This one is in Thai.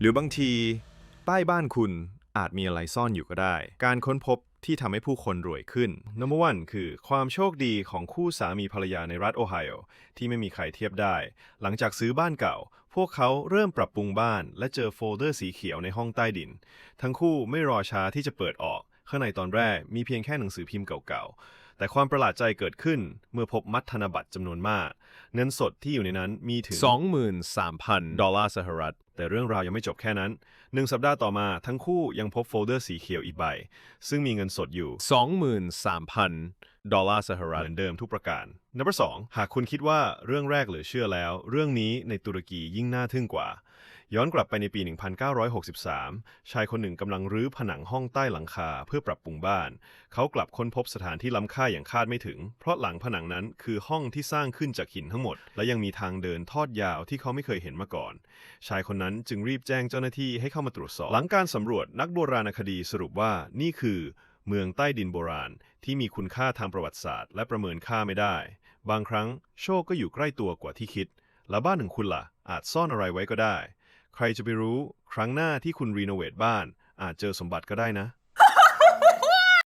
หรือบางทีใต้บ้านคุณอาจมีอะไรซ่อนอยู่ก็ได้ การค้นพบที่ทำให้ผู้คนรวยขึ้น Number one คือความโชคดีของคู่สามีภรรยาในรัฐโอไฮโอที่ไม่มีใครเทียบได้ หลังจากซื้อบ้านเก่า พวกเขาเริ่มปรับปรุงบ้าน และเจอโฟลเดอร์สีเขียวในห้องใต้ดิน ทั้งคู่ไม่รอช้าที่จะเปิดออก ข้างในตอนแรกมีเพียงแค่หนังสือพิมพ์เก่าๆ แต่ความประหลาดใจเกิดขึ้นเมื่อพบมัดธนบัตรจำนวนมาก เงินสดที่อยู่ในนั้นมีถึง 23,000 ดอลลาร์สหรัฐ แต่เรื่องราวยังไม่จบแค่นั้นหนึ่งสัปดาห์ต่อมาทั้งคู่ยังพบโฟลเดอร์สีเขียวอีกใบ ซึ่งมีเงินสดอยู่ 23,000 ดอลลาร์สหรัฐเหมือนเดิมทุกประการ Number 2หากคุณคิดว่าเรื่องแรกเหลือเชื่อแล้ว เรื่องนี้ในตุรกียิ่งน่าทึ่งกว่า ย้อนกลับไปในปี 1963 ชายคนหนึ่งกำลังรื้อผนังห้องใต้หลังคาเพื่อปรับปรุงบ้าน เขากลับค้นพบสถานที่ล้ำค่าอย่างคาดไม่ถึง เพราะหลังผนังนั้นคือห้องที่สร้างขึ้นจากหินทั้งหมด และยังมีทางเดินทอดยาวที่เขาไม่เคยเห็นมาก่อน ชายคนนั้นจึงรีบแจ้งเจ้าหน้าที่ให้เข้ามาตรวจสอบ หลังการสำรวจนักโบราณคดีสรุปว่านี่คือเมืองใต้ดินโบราณที่มีคุณค่าทางประวัติศาสตร์ และประเมินค่าไม่ได้ บางครั้งโชคก็อยู่ใกล้ตัวกว่าที่คิด แล้วบ้านของคุณล่ะอาจซ่อนอะไรไว้ก็ได้ ใครจะไปรู้ครั้งหน้าที่คุณรีโนเวทบ้าน อาจเจอสมบัติก็ได้นะ